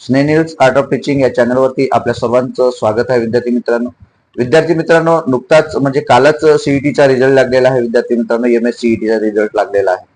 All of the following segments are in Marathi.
स्नेनिल्स आर्ट ऑफ टीचिंग या चॅनलवरती आपल्या सर्वांचं स्वागत आहे विद्यार्थी मित्रांनो. विद्यार्थी मित्रांनो नुकताच म्हणजे कालच सीईटीचा रिझल्ट लागलेला आहे विद्यार्थी मित्रांनो एम एस सीईटीचा रिझल्ट लागलेला आहे.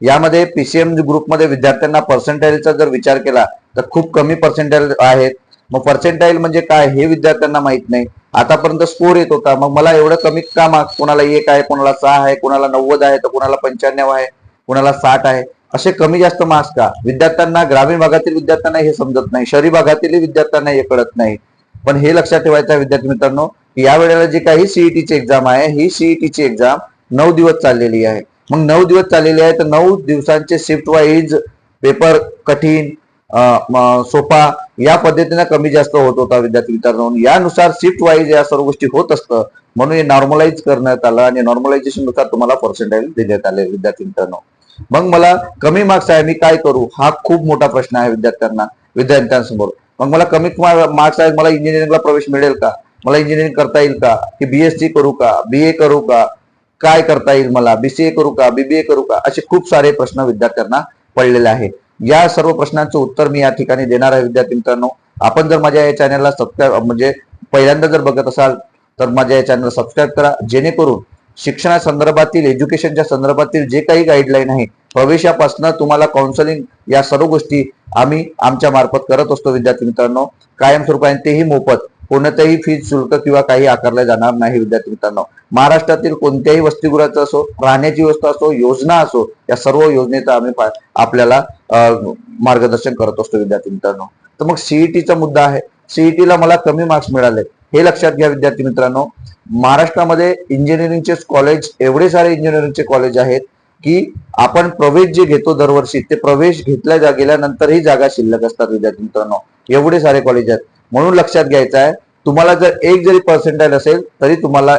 यामध्ये पीसीएम ग्रुपमध्ये विद्यार्थ्यांना पर्सेंटाईलचा जर विचार केला तर खूप कमी पर्सेंटाईल आहेत. मग पर्सेंटाईल म्हणजे काय हे विद्यार्थ्यांना माहीत नाही. आतापर्यंत स्कोर येत होता. मग मला एवढं कमी का मार्क कोणाला एक आहे कोणाला सहा आहे कोणाला नव्वद आहे तर कोणाला पंच्याण्णव आहे कोणाला साठ आहे. असे कमी जास्त मार्क्स का? विद्यार्थ्यांना ग्रामीण भागातील विद्यार्थ्यांना हे समजत नाही. शहरी भागातील विद्यार्थ्यांना हे कळत नाही. पण हे लक्षात ठेवायचं विद्यार्थी मित्रांनो की या वेळेला जी काही सीईटीची एक्झाम आहे ही सीईटीची एक्झाम नऊ दिवस चाललेली आहे. मग नऊ दिवस चाललेली आहे तर नऊ दिवसांचे शिफ्ट वाईज पेपर कठीण सोपा या पद्धतीने कमी जास्त होत होता विद्यार्थी मित्रांनो. यानुसार शिफ्ट वाईज या सर्व गोष्टी होत असतं. म्हणून हे नॉर्मलाइज करण्यात आलं आणि नॉर्मलायझेशननुसार तुम्हाला पर्सेंटेज देण्यात आले विद्यार्थी मित्रांनो. मग मला कमी मार्क्स आहे मी काय करू? हा खूप मोठा प्रश्न आहे विद्यार्थ्यांना विद्यार्थ्यांसमोर. मग मला कमी मार्क्स आहेत मला इंजिनिअरिंगला प्रवेश मिळेल का? मला इंजिनिअरिंग करता येईल का? की बीएससी करू का? बी ए करू का? काय करता येईल मला? बीसीए करू का? बीबीए करू का? असे खूप सारे प्रश्न विद्यार्थ्यांना पडलेले आहे. या सर्व प्रश्नांचं उत्तर मी या ठिकाणी देणार आहे विद्यार्थी मित्रांनो. आपण जर माझ्या या चॅनलला सबस्क्राईब म्हणजे पहिल्यांदा जर बघत असाल तर माझ्या या चॅनलला सबस्क्राईब करा. जेणेकरून शिक्षणासंदर्भातील एज्युकेशनच्या संदर्भातील जे काही गाईडलाईन आहे प्रवेशापासून तुम्हाला काउन्सलिंग या सर्व गोष्टी आम्ही आमच्या मार्फत करत असतो विद्यार्थी मित्रांनो. कायमस्वरूपाने तेही मोफत कोणत्याही फीज शुल्क किंवा काही आकारल्या जाणार नाही विद्यार्थी मित्रांनो. महाराष्ट्रातील कोणत्याही वसतिगृहाचं असो राहण्याची व्यवस्था असो योजना असो या सर्व योजनेचा आम्ही आपल्याला मार्गदर्शन करत असतो विद्यार्थी मित्रांनो. तर मग सीईटीचा मुद्दा आहे. सीईटीला मला कमी मार्क्स मिळाले. हे लक्षात घ्या विद्यार्थी मित्रांनो. महाराष्ट्रामध्ये इंजिनिअरिंगचे कॉलेज एवढे सारे इंजिनिअरिंगचे कॉलेज आहेत की आपण प्रवेश जे घेतो दरवर्षी ते प्रवेश घेतल्या जा गेल्यानंतरही जागा शिल्लक असतात विद्यार्थी मित्रांनो. एवढे सारे कॉलेज आहेत. म्हणून लक्षात घ्यायचं आहे तुम्हाला जर एक जरी पर्सेंटाईल असेल तरी तुम्हाला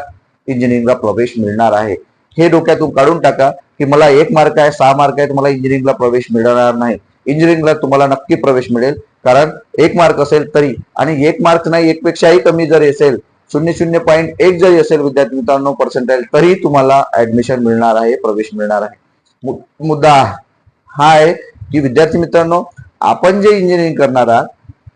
इंजिनिअरिंगला प्रवेश मिळणार आहे. हे डोक्यातून काढून टाका की मला एक मार्क आहे सहा मार्क आहे तुम्हाला इंजिनिअरिंगला प्रवेश मिळणार नाही. इंजिनिअरिंगला तुम्हाला नक्की प्रवेश मिळेल. कारण एक मार्क असेल तरी. आणि एक मार्क नाही एक पेक्षाही कमी जरी असेल शून्य शून्य पॉईंट एक जरी असेल विद्यार्थी मित्रांनो पर्सेंटाईल तरी तुम्हाला ऍडमिशन मिळणार आहे प्रवेश मिळणार आहे. मु- मुद्दा हा आहे की विद्यार्थी मित्रांनो आपण जे इंजिनिअरिंग करणार आहात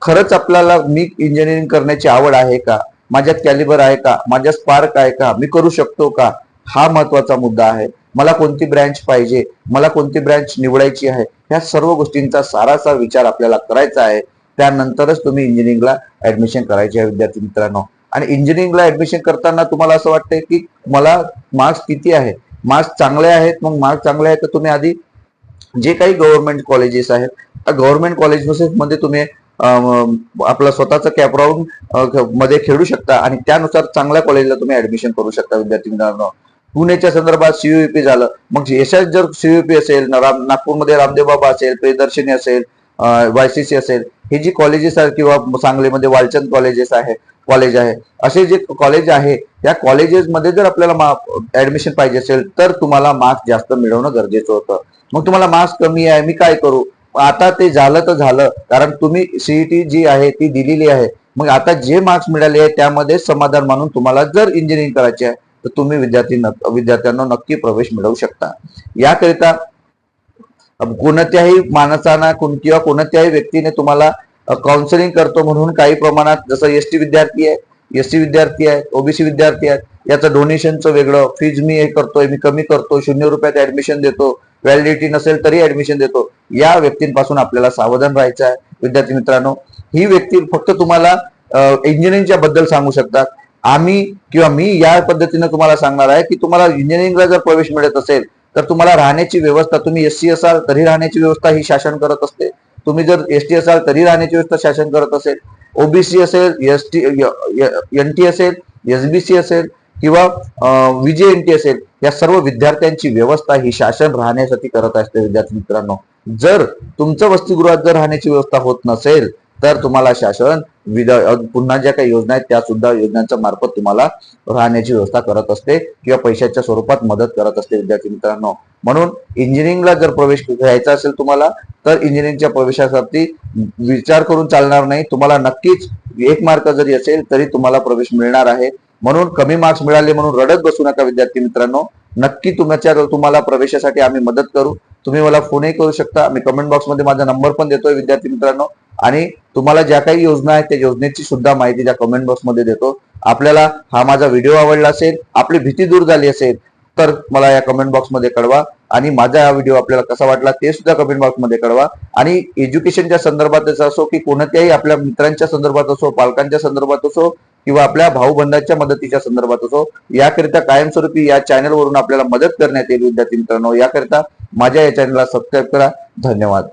खरंच आपल्याला मी इंजिनिअरिंग करण्याची आवड आहे का? माझ्यात कॅलिबर आहे का? माझ्यात स्पार्क आहे का? मी करू शकतो का? हा महत्त्वाचा मुद्दा आहे. मला कोणती ब्रँच पाहिजे? मला कोणती ब्रँच निवडायची आहे? ह्या सर्व गोष्टींचा सारासा विचार आपल्याला करायचा आहे. त्यानंतरच तुम्ही इंजिनिअरिंगला ऍडमिशन करायचे आहे विद्यार्थी मित्रांनो. आणि इंजिनिअरिंगला ऍडमिशन करताना तुम्हाला असं वाटतंय की मला मार्क्स किती आहे? मार्क्स चांगले आहेत मग मार्क्स चांगले आहेत तर तुम्ही आधी जे काही गव्हर्नमेंट कॉलेजेस आहेत त्या गव्हर्नमेंट कॉलेजेस मध्ये तुम्ही आपला आपलं स्वतःचं कॅपमध्ये खेळू शकता आणि त्यानुसार चांगल्या कॉलेजला तुम्ही ऍडमिशन करू शकता विद्यार्थी मित्रांनो. पुण्याच्या संदर्भात सीयूपी झालं. मग यशात जर सीयूपी असेल राम- नागपूरमध्ये रामदेव बाबा असेल प्रियदर्शनी असेल वायसीसी असेल हे जी कॉलेजेस आहेत किंवा सांगलीमध्ये वालचंद कॉलेजेस आहे कॉलेज आहे असे जे कॉलेज आहे या कॉलेजेसमध्ये जर आपल्याला ऍडमिशन पाहिजे असेल तर तुम्हाला मार्क्स जास्त मिळवणं गरजेचं होतं. मग तुम्हाला मार्क्स कमी आहे मी काय करू? आता ते झालं तर झालं कारण तुम्ही सीईटी जी आहे ती दिलेली आहे. मग आता जे मार्क्स मिळाले आहे त्यामध्ये समाधान मानून तुम्हाला जर इंजिनिअरिंग करायचे आहे तर तुम्ही विद्यार्थी विद्यार्थ्यांना नक्की प्रवेश मिळवू शकता. याकरिता कोणत्याही माणसाना कोण- किंवा कोणत्याही व्यक्तीने तुम्हाला काउन्सिलिंग करतो म्हणून काही प्रमाणात जसं एस टी विद्यार्थी आहे एस टी विद्यार्थी आहेत ओबीसी विद्यार्थी आहेत याचं डोनेशनचं वेगळं फीज मी हे करतोय मी कमी करतो शून्य रुपयात ऍडमिशन देतो व्हॅलिडिटी नसेल तरी ऍडमिशन देतो. या व्यक्तींपासून आपल्याला सावधान राहायचं आहे. विद्यार्थी मित्रांनो ही व्यक्ती फक्त तुम्हाला इंजिनिअरिंगच्या बद्दल सांगू शकतात. आम्ही किंवा मी या पद्धतीनं तुम्हाला सांगणार आहे की तुम्हाला इंजिनिअरिंगला जर प्रवेश मिळत असेल तर तुम्हाला राहण्याची व्यवस्था तुम्ही एस सी असाल तरी राहण्याची व्यवस्था ही शासन करत असते. तुम्ही जर एस टी असाल तरी राहण्याची व्यवस्था शासन करत असेल ओबीसी असेल एस टी एन टी असेल एसबीसी असेल किंवा विजे एन टी असेल या सर्व विद्यार्थ्यांची व्यवस्था ही शासन राहण्यासाठी करत असते विद्यार्थी मित्रांनो. जर तुमचं वसतिगृहात जर राहण्याची व्यवस्था होत नसेल तर तुम्हाला शासन विदा पुन्हा ज्या काही योजना आहेत त्या सुद्धा योजनांच्या मार्फत तुम्हाला राहण्याची व्यवस्था करत असते किंवा पैशाच्या स्वरूपात मदत करत असते विद्यार्थी मित्रांनो. म्हणून इंजिनिअरिंगला जर प्रवेश घ्यायचा असेल तुम्हाला तर इंजिनिअरिंगच्या प्रवेशासाठी विचार करून चालणार नाही. तुम्हाला नक्कीच एक मार्क जरी असेल तरी तुम्हाला प्रवेश मिळणार आहे. म्हणून कमी मार्क्स मिळाले म्हणून रडत बसू नका विद्यार्थी मित्रांनो. नक्की तुमच्या तुम्हाला प्रवेशासाठी आम्ही मदत करू. तुम्ही मला फोनही करू शकता. मी कमेंट बॉक्समध्ये माझा नंबर पण देतोय विद्यार्थी मित्रांनो. आणि तुम्हाला ज्या काही योजना आहेत त्या योजनेची सुद्धा माहिती त्या कमेंट बॉक्समध्ये देतो. आपल्याला हा माझा व्हिडिओ आवडला असेल आपली भीती दूर झाली असेल तर मला या कमेंट बॉक्समध्ये कळवा. आणि माझा हा व्हिडिओ आपल्याला कसा वाटला ते सुद्धा कमेंट बॉक्समध्ये कळवा. आणि एज्युकेशनच्या संदर्भात असो की कोणत्याही आपल्या मित्रांच्या संदर्भात असो पालकांच्या संदर्भात असो किंवा आपल्या भाऊबंधाच्या मदतीच्या संदर्भात असो याकरिता कायमस्वरूपी या चॅनलवरून आपल्याला मदत करण्यात येईल विद्यार्थी मित्रांनो. याकरिता माझ्या या चॅनलला सबस्क्राईब करा. धन्यवाद.